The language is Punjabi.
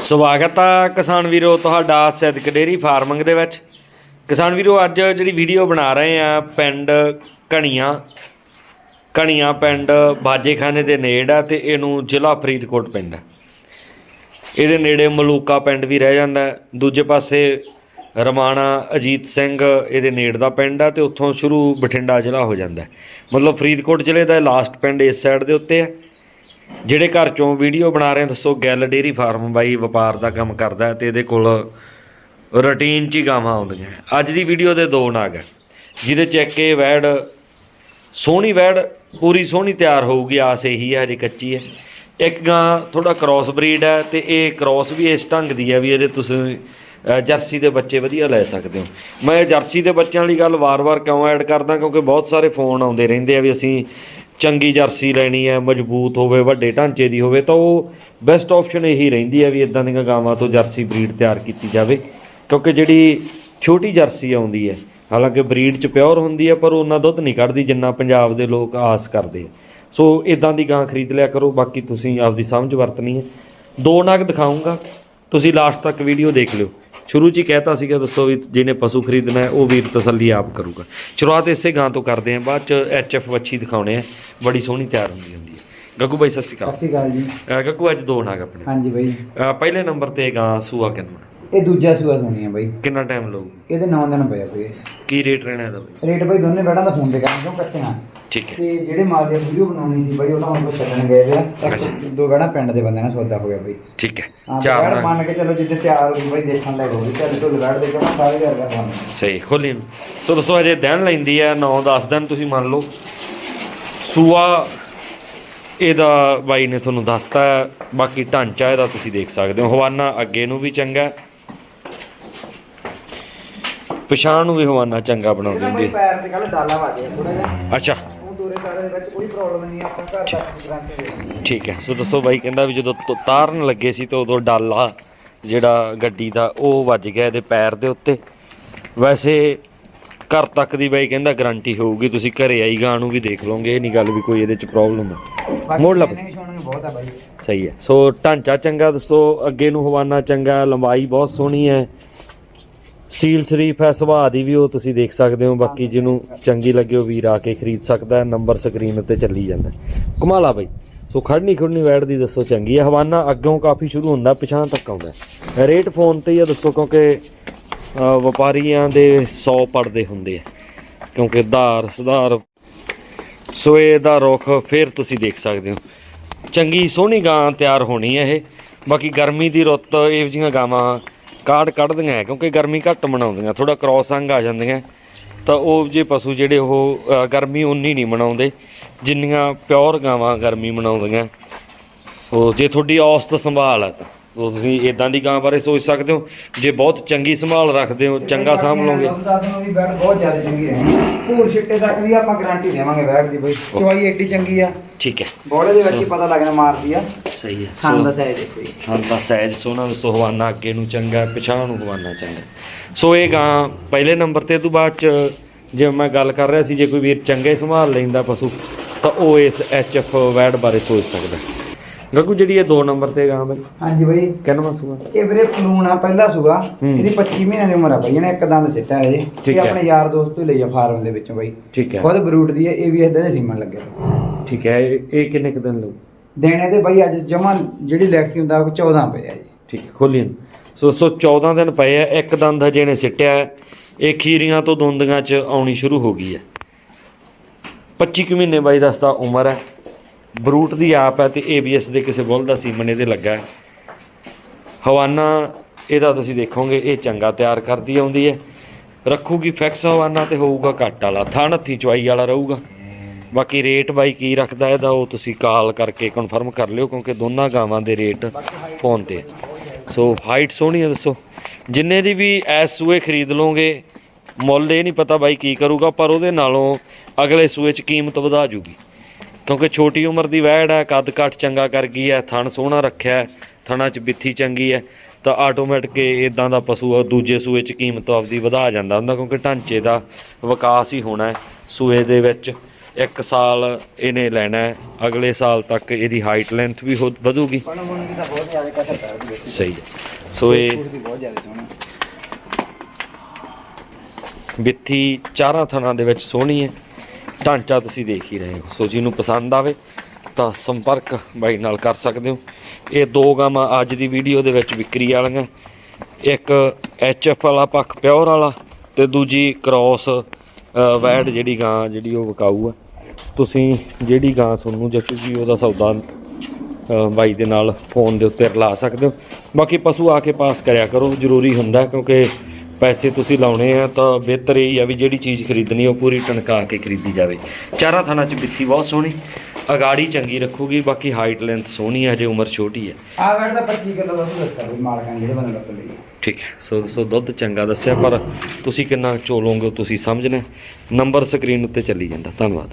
ਸਵਾਗਤ ਆ ਕਿਸਾਨ ਵੀਰੋ ਤੁਹਾਡਾ ਸਿੱਧਕ ਡੇਰੀ ਫਾਰਮਿੰਗ ਦੇ ਵਿੱਚ। ਕਿਸਾਨ ਵੀਰੋ, ਅੱਜ ਜਿਹੜੀ ਵੀਡੀਓ ਬਣਾ ਰਹੇ ਆ ਪਿੰਡ ਕਣੀਆਂ। ਕਣੀਆਂ ਪਿੰਡ ਬਾਜੇਖਾਨੇ ਦੇ ਨੇੜ ਆ ਤੇ ਇਹਨੂੰ ਜ਼ਿਲ੍ਹਾ ਫਰੀਦਕੋਟ ਪੈਂਦਾ। ਇਹਦੇ ਨੇੜੇ ਮਲੂਕਾ ਪਿੰਡ ਵੀ ਰਹਿ ਜਾਂਦਾ। ਦੂਜੇ ਪਾਸੇ ਰਮਾਣਾ ਅਜੀਤ ਸਿੰਘ ਇਹਦੇ ਨੇੜ ਦਾ ਪਿੰਡ ਆ ਤੇ ਉੱਥੋਂ ਸ਼ੁਰੂ ਬਠਿੰਡਾ ਜ਼ਿਲ੍ਹਾ ਹੋ ਜਾਂਦਾ। ਮਤਲਬ ਫਰੀਦਕੋਟ ਜ਼ਿਲ੍ਹੇ ਦਾ ਲਾਸਟ ਪਿੰਡ ਇਸ ਸਾਈਡ ਦੇ ਉੱਤੇ ਹੈ ਜਿਹੜੇ ਘਰ ਚੋਂ ਵੀਡੀਓ ਬਣਾ ਰਹੇ ਆ, ਦੱਸੋ ਗੈਲ ਡੇਰੀ ਫਾਰਮ ਬਾਈ ਵਪਾਰ ਦਾ ਕੰਮ ਕਰਦਾ ਹੈ ਤੇ ਇਹਦੇ ਕੋਲ ਰੂਟੀਨ 'ਚ ਹੀ ਗਾਵਾਂ ਆਉਂਦੀਆਂ ਅੱਜ ਦੀ ਵੀਡੀਓ ਦੇ ਦੋ ਨਾਗ ਹੈ ਜਿਹਦੇ 'ਚ ਇੱਕ ਇਹ ਵੈੜ ਸੋਹਣੀ ਵੈੜ ਪੂਰੀ ਸੋਹਣੀ ਤਿਆਰ ਹੋਊਗੀ ਆਸ ਇਹੀ ਹੈ ਹਜੇ ਕੱਚੀ ਹੈ। ਇੱਕ ਗਾਂ ਥੋੜਾ ਕ੍ਰਾਸ ਬਰੀਡ ਹੈ ਤੇ ਇਹ ਕ੍ਰਾਸ ਵੀ ਇਸ ਢੰਗ ਦੀ ਹੈ ਵੀ ਇਹਦੇ ਤੁਸੀਂ ਜਰਸੀ ਦੇ ਬੱਚੇ ਵਧੀਆ ਲੈ ਸਕਦੇ ਹੋ। ਮੈਂ ਜਰਸੀ ਦੇ ਬੱਚਿਆਂ ਵਾਲੀ ਗੱਲ ਵਾਰ-ਵਾਰ ਕਿਉਂ ਐਡ ਕਰਦਾ ਕਿਉਂਕਿ ਬਹੁਤ ਸਾਰੇ ਫੋਨ ਆਉਂਦੇ ਰਹਿੰਦੇ ਆ ਵੀ ਅਸੀਂ ਚੰਗੀ ਜਰਸੀ ਲੈਣੀ ਹੈ, ਮਜ਼ਬੂਤ ਹੋਵੇ, ਵੱਡੇ ਢਾਂਚੇ ਦੀ ਹੋਵੇ, ਤਾਂ ਉਹ ਬੈਸਟ ਆਪਸ਼ਨ ਇਹੀ ਰਹਿੰਦੀ ਹੈ ਵੀ ਇਦਾਂ ਦੀਆਂ ਗਾਵਾਂ ਤੋਂ ਜਰਸੀ ਬਰੀਡ ਤਿਆਰ ਕੀਤੀ ਜਾਵੇ। ਕਿਉਂਕਿ ਜਿਹੜੀ ਛੋਟੀ ਜਰਸੀ ਆਉਂਦੀ ਹੈ, ਹਾਲਾਂਕਿ ਬਰੀਡ ਚ ਪਿਓਰ ਹੁੰਦੀ ਹੈ, ਪਰ ਉਹਨਾਂ ਦੁੱਧ ਨਹੀਂ ਕੱਢਦੀ ਜਿੰਨਾ ਪੰਜਾਬ ਦੇ ਲੋਕ ਆਸ ਕਰਦੇ ਆ। ਸੋ ਇਦਾਂ ਦੀ ਗਾਂ ਖਰੀਦ ਲਿਆ ਕਰੋ, ਬਾਕੀ ਤੁਸੀਂ ਆਪਦੀ ਸਮਝ ਵਰਤਣੀ ਹੈ। ਦੋ ਨਗ ਦਿਖਾਉਂਗਾ ਤੁਸੀਂ ਲਾਸਟ ਤੱਕ ਵੀਡੀਓ ਦੇਖ ਲਿਓ। ਸ਼ੁਰੂ 'ਚ ਹੀ ਕਹਿਤਾ ਸੀਗਾ ਦੱਸੋ ਵੀ ਜਿਹਨੇ ਪਸ਼ੂ ਖਰੀਦਣਾ ਹੈ ਉਹ ਵੀਰ ਤਸੱਲੀ ਆਪ ਕਰੂਗਾ। ਸ਼ੁਰੂਆਤ ਇਸੇ ਗਾਂ ਤੋਂ ਕਰਦੇ ਹਾਂ ਬਾਅਦ 'ਚ ਐਚਐਫ ਵੱਛੀ ਦਿਖਾਉਣੇ ਆ ਬੜੀ ਸੋਹਣੀ ਤਿਆਰ ਹੁੰਦੀ ਹੁੰਦੀ ਹੈ। ਗੱਗੂ ਬਾਈ ਸਤਿ ਸ਼੍ਰੀ ਸਤਿ ਸ਼੍ਰੀ ਅਕਾਲ ਜੀ। ਅਕਾਲ ਅਹ ਗੱਗੂ ਅੱਜ ਦੋ ਨਗ ਆਪਣੇ। ਹਾਂਜੀ ਬਾਈ। ਅਹ ਪਹਿਲੇ ਨੰਬਰ ਤੇ ਗਾਂ ਸੂਆ ਕਿੰਨਾ? ਇਹ ਦੂਜਾ ਸੂਆ ਸੋਣੀ ਆ ਬਾਈ। ਕਿੰਨਾ ਟਾਈਮ ਲਊਗੀ? ਇਹਦੇ 9 ਦਿਨ ਪਏ ਆ ਬਾਈ। ਕੀ ਰੇਟ ਰਹਿਣਾ ਇਹਦਾ ਬਾਈ? ਰੇਟ ਬਾਈ ਦੋਨੇ ਬੈਡਾਂ ਦਾ ਫੋਨ ਤੇ ਕਰਾਂ ਕਿਉਂ ਕੱਚੀਆਂ ਠੀਕ ਹੈ ਤੇ ਜਿਹੜੇ ਮਾਲ ਦੀ ਵੀਡੀਓ ਬਣਾਉਣੀ ਸੀ ਬਾਈ ਉਹ ਤਾਂ ਹੁਣ ਛੱਡਣ ਗਏ ਵੇ ਆ ਅੱਛਾ। ਦੋ ਬੈਡਾਂ ਪਿੰਡ ਦੇ ਬੰਦੇ ਨਾਲ ਸੌਦਾ ਹੋ ਗਿਆ ਬਾਈ ਠੀਕ ਹੈ ਹਾਂ ਚਾਰ ਮੰਨ ਕੇ ਚਲੋ ਜਿੱਦੇ ਤਿਆਰ ਹੋ ਗਈ ਬਾਈ ਦੇਖਣ ਲੱਗ ਹੋ ਗਈ ਚੱਲ ਢੋਲ ਬੈਡ ਦੇ ਕੇ ਸਾਰੇ ਘਰ ਦਾ ਫੋਨ ਸਹੀ ਖੋਲੀ ਨੂੰ। ਸੋ ਦੋਸਤੋ ਅਜੇ ਦਿਨ ਲੈਂਦੀ ਹੈ 9-10 ਦਿਨ ਤੁਸੀਂ ਮੰਨ ਲਓ ਸੂਆ ਇਹਦਾ ਬਾਈ ਨੇ ਤੁਹਾਨੂੰ ਦੱਸਤਾ ਹੈ। ਬਾਕੀ ਢਾਂਚਾ ਇਹਦਾ ਤੁਸੀਂ ਦੇਖ ਸਕਦੇ ਹੋ ਹਵਾਨਾ ਅੱਗੇ ਨੂੰ ਵੀ ਚੰਗਾ ਹੈ। ਪਛਾਣ ਨੂੰ ਵੀ ਹਵਾਨਾ ਚੰਗਾ ਬਣਾਉਂਦੀ ਇਹਦਾ ਬਾਈ ਹੁੰਦੀ ਪੈਰ ਤੇ ਕੱਲ ਡਾਲਾ ਵਾਜਿਆ ਥੋੜਾ ਜਿਹਾ ਹੈ। ਅੱਛਾ ਉਹ ਦੂਰੇ ਤਾਰੇ ਦੇ ਵਿੱਚ ਕੋਈ ਪ੍ਰੋਬਲਮ ਨਹੀਂ ਆ, ਆਪਣਾ ਘਰ ਤੱਕ ਗਰੰਟੀ ਦੇ ਠੀਕ ਹੈ। ਸੋ ਦੋਸਤੋ ਬਾਈ ਕਹਿੰਦਾ ਵੀ ਜਦੋਂ ਤ- ਤਾਰਨ ਲੱਗੇ ਸੀ ਤਾਂ ਉਦੋਂ ਡਾਲਾ ਜਿਹੜਾ ਗੱਡੀ ਦਾ ਉਹ ਵੱਜ ਗਿਆ ਇਹਦੇ ਪੈਰ ਦੇ ਉੱਤੇ। ਵੈਸੇ ਘਰ ਤੱਕ ਦੀ ਬਾਈ ਕਹਿੰਦਾ ਗਾਰੰਟੀ ਹੋਊਗੀ ਤੁਸੀਂ ਘਰੇ ਆਈ ਗਾਂ ਨੂੰ ਵੀ ਦੇਖ ਲਓਗੇ ਇਹ ਨਹੀਂ ਗੱਲ ਵੀ ਕੋਈ ਇਹਦੇ ਚ ਪ੍ਰੋਬਲਮ ਹੈ ਬਾਕੀ ਮੋੜ ਬਹੁਤ ਆ ਬਾਈ। ਸਹੀ ਹੈ। ਸੋ ਢਾਂਚਾ ਚੰਗਾ ਦੋਸਤੋ ਅੱਗੇ ਨੂੰ ਹਵਾਨਾ ਚੰਗਾ ਲੰਬਾਈ ਬਹੁਤ ਸੋਹਣੀ ਹੈ। ਸੀਲ ਸ਼ਰੀਫ ਹੈ ਸੁਭਾਅ ਦੀ ਵੀ ਉਹ ਤੁਸੀਂ ਦੇਖ ਸਕਦੇ ਹੋ। ਬਾਕੀ ਜਿਹਨੂੰ ਚੰਗੀ ਲੱਗੇ ਉਹ ਵੀਰ ਆ ਕੇ ਖਰੀਦ ਸਕਦਾ ਹੈ ਨੰਬਰ ਸਕਰੀਨ ਉੱਤੇ ਚੱਲੀ ਜਾਂਦਾ। ਕਮਾਲਾ ਬਾਈ। ਸੋ ਖੜਨੀ ਖੁੜਨੀ ਵੈੜ ਦੀ ਦੱਸੋ ਚੰਗੀ ਹੈ। ਹਵਾਨਾ ਅੱਗੋਂ ਕਾਫੀ ਸ਼ੁਰੂ ਹੁੰਦਾ ਪਿਛਾਂ ਤੱਕ ਆਉਂਦਾ। ਰੇਟ ਫੋਨ ਤੇ ਹੀ ਆ ਦੱਸੋ ਕਿਉਂਕਿ ਵਪਾਰੀਆਂ ਦੇ 100 ਪੜਦੇ ਹੁੰਦੇ ਆ। ਕਿਉਂਕਿ ਧਾਰ ਸੁਧਾਰ ਸੋਏ ਦਾ ਰੁੱਖ ਫਿਰ ਤੁਸੀਂ ਦੇਖ ਸਕਦੇ ਹੋ। ਚੰਗੀ ਸੋਹਣੀ ਗਾਂ ਤਿਆਰ ਹੋਣੀ ਹੈ ਇਹ। ਬਾਕੀ ਗਰਮੀ ਦੀ ਰੁੱਤ ਇਹੋ ਜਿਹੀਆਂ ਗਾਵਾਂ ਕਾੜ ਕੱਢਦੀਆਂ ਹੈ, ਕਿਉਂਕਿ ਗਰਮੀ ਘੱਟ ਮਨਾਉਂਦੀਆਂ ਥੋੜਾ ਕ੍ਰੋਸ ਅੰਗ ਆ ਜਾਂਦੀਆਂ। ਤਾਂ ਉਹ ਜੇ ਪਸ਼ੂ ਜਿਹੜੇ ਉਹ ਗਰਮੀ ਉਨੀ ਨਹੀਂ ਮਨਾਉਂਦੇ, ਜਿੰਨੀਆਂ ਪਿਓਰ ਗਾਵਾਂ ਗਰਮੀ ਮਨਾਉਂਦੀਆਂ। ਉਹ ਜੇ ਤੁਹਾਡੀ ਔਸਤ ਸੰਭਾਲ ਹੈ ਤਾਂ। ਉਹ ਤੁਸੀਂ ਇਦਾਂ ਦੀ ਗਾਂ ਬਾਰੇ ਸੋਚ ਸਕਦੇ ਹੋ? ਜੇ ਬਹੁਤ ਚੰਗੀ ਸੰਭਾਲ ਰੱਖਦੇ ਹੋ ਚੰਗਾ ਸਾਂਭ ਲਓਗੇ। ਨੂੰ ਵੀ ਬੈਡ ਬਹੁਤ ਜ਼ਿਆਦਾ ਚੰਗੀ ਰਹਿਣੀ ਪੂਰ ਛਿੱਟੇ ਤੱਕ ਦੀ ਆਪਾਂ ਗਾਰੰਟੀ ਦੇਵਾਂਗੇ ਬੈਡ ਦੀ ਬਈ। ਚਵਾਈ ਏਡੀ ਚੰਗੀ ਆ। ਠੀਕ ਹੈ। ਬੋਲੇ ਦੇ ਵਿੱਚ ਹੀ ਪਤਾ ਲੱਗਣਾ ਮਾਰਦੀ ਆ। ਸਹੀ ਹੈ। ਖਾਣ ਸੋ- ਦਾ ਸਾਈਜ਼ ਦੇਖੋ ਜੀ। ਹਾਂ ਦਾ ਸਹਿਜ ਸੋਨਾ ਸੁਹਵਾਨਾ ਅੱਗੇ ਨੂੰ ਚੰਗਾ ਪਿਛਾਂ ਨੂੰ ਹਵਾਨਾ ਚੰਗਾ। ਸੋ ਇਹ ਗਾਂ ਪਹਿਲੇ ਨੰਬਰ ਤੇ ਤੋਂ ਬਾਅਦ ਚ ਜੇ ਮੈਂ ਗੱਲ ਕਰ ਰਿਹਾ ਸੀ ਜੇ ਕੋਈ ਵੀਰ ਚੰਗੇ ਸੰਭਾਲ ਲੈਂਦਾ ਪਸ਼ੂ ਤਾਂ ਉਹ ਇਸ ਐਚਐਫ ਵੈਡ ਬਾਰੇ ਸੋਚ ਸਕਦਾ। ਗੱਗੂ ਜਿਹੜੀ ਇਹ 2 ਨੰਬਰ ਤੇ ਗਾਂ ਬਈ। ਹਾਂਜੀ ਬਈ। ਕਿੰਨਵਾਂ ਸੂਆ ਇਹ ਵੀਰੇ ਪਲੂਣ ਆ ਪਹਿਲਾ ਸੂਗਾ। ਹੂੰ। ਇਹਦੀ 25 ਮਹੀਨਿਆਂ ਦੀ ਉਮਰ ਆ ਬਈ ਇਹਨੇ ਇੱਕ ਦੰਦ ਸਿੱਟਾ ਹੈ ਇਹ। ਆਪਣੇ ਯਾਰ ਦੋਸਤ ਤੋਂ ਲਈ ਆ ਫਾਰਮ ਦੇ ਵਿੱਚੋਂ ਬਈ। ਠੀਕ ਹੈ। ਖੁਦ ਬਰੂਟ ਦੀ ਹੈ ਇਹ ਵੀ ਇਹਦੇ ਦੇ ਸੀਮਨ ਲੱਗੇ। ਠੀਕ ਹੈ ਇਹ ਕਿੰਨੇ ਕੁ ਦਿਨ ਲਊ ਦੇਣੇ ਦੇ ਬਈ ਅੱਜ ਜਮਾ ਜਿਹੜੀ ਲਿਖਤੀ ਹੁੰਦਾ ਉਹ 14 ਪਏ ਆ ਜੀ। ਠੀਕ ਹੈ, ਖੋਲੀ ਇਹਨੂੰ। ਸੋ ਸੋ 14 ਦਿਨ ਪਏ ਆ ਇੱਕ ਦੰਦ ਹਜੇ ਨੇ ਸਿੱਟਿਆ। ਇਹ ਖੀਰੀਆਂ ਤੋਂ ਦੁੰਦੀਆਂ ਚ ਆਉਣੀ ਸ਼ੁਰੂ ਹੋ ਗਈ ਹੈ। 25 ਕੁ ਮਹੀਨੇ ਬਾਈ ਦੱਸਦਾ ਉਮਰ ਹੈ। ਬਰੂਟ ਦੀ ਆਪ ਹੈ ਤੇ ਏਬੀਐਸ ਦੇ ਕਿਸੇ ਬੁੱਲ ਦਾ ਸੀਮਨ ਇਹਦੇ ਲੱਗਾ ਹਵਾਨਾ ਇਹਦਾ ਤੁਸੀਂ ਦੇਖੋਗੇ, ਇਹ ਚੰਗਾ ਤਿਆਰ ਕਰਦੀ ਆਉਂਦੀ ਹੈ। ਰੱਖੂਗੀ ਫਿਕਸ ਹਵਾਨਾ ਤੇ ਹੋਊਗਾ ਘੱਟ ਵਾਲਾ। ਥਣ ਹੱਥੀ ਚੁਆਈ ਵਾਲਾ ਰਹੂਗਾ। ਬਾਕੀ ਰੇਟ ਬਾਈ ਕੀ ਰੱਖਦਾ ਇਹਦਾ, ਉਹ ਤੁਸੀਂ ਕਾਲ ਕਰਕੇ ਕਨਫਰਮ ਕਰ ਲਿਓ, ਕਿਉਂਕਿ ਦੋਨਾਂ ਗਾਵਾਂ ਦੇ ਰੇਟ ਫੋਨ ਤੇ। ਸੋ ਹਾਈਟ ਸੋਹਣੀ ਹੈ ਦੱਸੋ। ਜਿੰਨੇ ਦੀ ਵੀ ਐਸ ਸੂਏ ਖਰੀਦ ਲਓਗੇ, ਮੁੱਲ ਇਹ ਨਹੀਂ ਪਤਾ ਬਾਈ ਕੀ ਕਰੂਗਾ, ਪਰ ਉਹਦੇ ਨਾਲੋਂ ਅਗਲੇ ਸੂਏ 'ਚ ਕੀਮਤ ਵਧਾ ਜੂਗੀ। ਕਿਉਂਕਿ ਛੋਟੀ ਉਮਰ ਦੀ ਵੈੜ ਹੈ ਕੱਦ ਕੱਟ ਚੰਗਾ ਕਰ ਗਈ ਹੈ ਥਣ ਸੋਹਣਾ ਰੱਖਿਆ ਥਣਾ 'ਚ ਬਿੱਥੀ ਚੰਗੀ ਹੈ ਤਾਂ ਆਟੋਮੈਟਿਕ ਇਦਾਂ ਦਾ ਪਸ਼ੂ ਆ ਦੂਜੇ ਸੂਏ 'ਚ ਕੀਮਤ ਆਪਦੀ ਵਧਾ ਜਾਂਦਾ ਹੁੰਦਾ ਕਿਉਂਕਿ ਢਾਂਚੇ ਦਾ ਵਿਕਾਸ ਹੀ ਹੋਣਾ ਹੈ। ਸੂਏ ਦੇ ਵਿੱਚ ਇੱਕ ਸਾਲ ਇਹਨੇ ਲੈਣਾ ਹੈ ਅਗਲੇ ਸਾਲ ਤੱਕ ਇਹਦੀ ਹਾਈਟ ਲੈਂਥ ਵੀ ਵਧੂਗੀ। ਸਹੀ ਹੈ। ਸੋ ਇਹ ਵਿੱਥੀ ਚਾਰਾਂ ਥਣਾਂ ਦੇ ਵਿੱਚ ਸੋਹਣੀ ਹੈ। ਢਾਂਚਾ ਤੁਸੀਂ ਦੇਖ ਹੀ ਰਹੇ ਹੋ। ਸੋ ਜਿਹਨੂੰ ਪਸੰਦ ਆਵੇ ਤਾਂ ਸੰਪਰਕ ਬਾਈ ਨਾਲ ਕਰ ਸਕਦੇ ਹੋ। ਇਹ ਦੋ ਗਾਵਾਂ ਅੱਜ ਦੀ ਵੀਡੀਓ ਦੇ ਵਿੱਚ ਵਿਕਰੀ ਵਾਲੀਆਂ। ਇੱਕ ਐਚਐਫ ਵਾਲਾ ਪੱਖ ਪਿਓਰ ਵਾਲਾ ਤੇ ਦੂਜੀ ਕ੍ਰਾਸ ਵੈਡ ਜਿਹੜੀ ਗਾਂ ਜਿਹੜੀ ਉਹ ਵਿਕਾਊ ਆ। ਤੁਸੀਂ ਜਿਹੜੀ ਗਾਂ ਤੁਹਾਨੂੰ ਜਚੂਗੀ ਉਹਦਾ ਸੌਦਾ ਬਾਈ ਦੇ ਨਾਲ ਫੋਨ ਦੇ ਉੱਤੇ ਰਲਾ ਸਕਦੇ ਹੋ। ਬਾਕੀ ਪਸ਼ੂ ਆ ਕੇ ਪਾਸ ਕਰਿਆ ਕਰੋ, ਜ਼ਰੂਰੀ ਹੁੰਦਾ ਕਿਉਂਕਿ ਪੈਸੇ ਤੁਸੀਂ ਲਾਉਣੇ ਆ ਤਾਂ ਬਿਹਤਰ ਇਹ ਆ ਵੀ ਜਿਹੜੀ ਚੀਜ਼ ਖਰੀਦਣੀ ਉਹ ਪੂਰੀ ਟਣਕਾ ਕੇ ਖਰੀਦੀ ਜਾਵੇ। ਚਾਰਾਂ ਥਾਣਾ ਚ ਬਿੱਥੀ ਬਹੁਤ ਸੋਹਣੀ। ਅਗਾੜੀ ਚੰਗੀ ਰੱਖੂਗੀ ਬਾਕੀ ਹਾਈਟ ਲੈਂਥ ਸੋਹਣੀ ਹੈ ਅਜੇ ਉਮਰ ਛੋਟੀ ਹੈ ਆ ਬੈਠ ਦਾ 25 ਕਿਲੋ ਦਾ ਦੱਸਿਆ ਵੀ ਮਾਲਕਾਂ ਨੇ ਜਿਹੜੇ ਬੰਦੇ ਦਾ ਪੱਲੇ ਠੀਕ ਹੈ ਸੋ ਸੋ ਦੁੱਧ ਚੰਗਾ ਦੱਸਿਆ ਪਰ ਤੁਸੀਂ ਕਿੰਨਾ ਚੋਲੋਗੇ ਤੁਸੀਂ ਸਮਝਣਾ। ਨੰਬਰ ਸਕਰੀਨ ਉੱਤੇ ਚੱਲੀ ਜਾਂਦਾ। ਧੰਨਵਾਦ।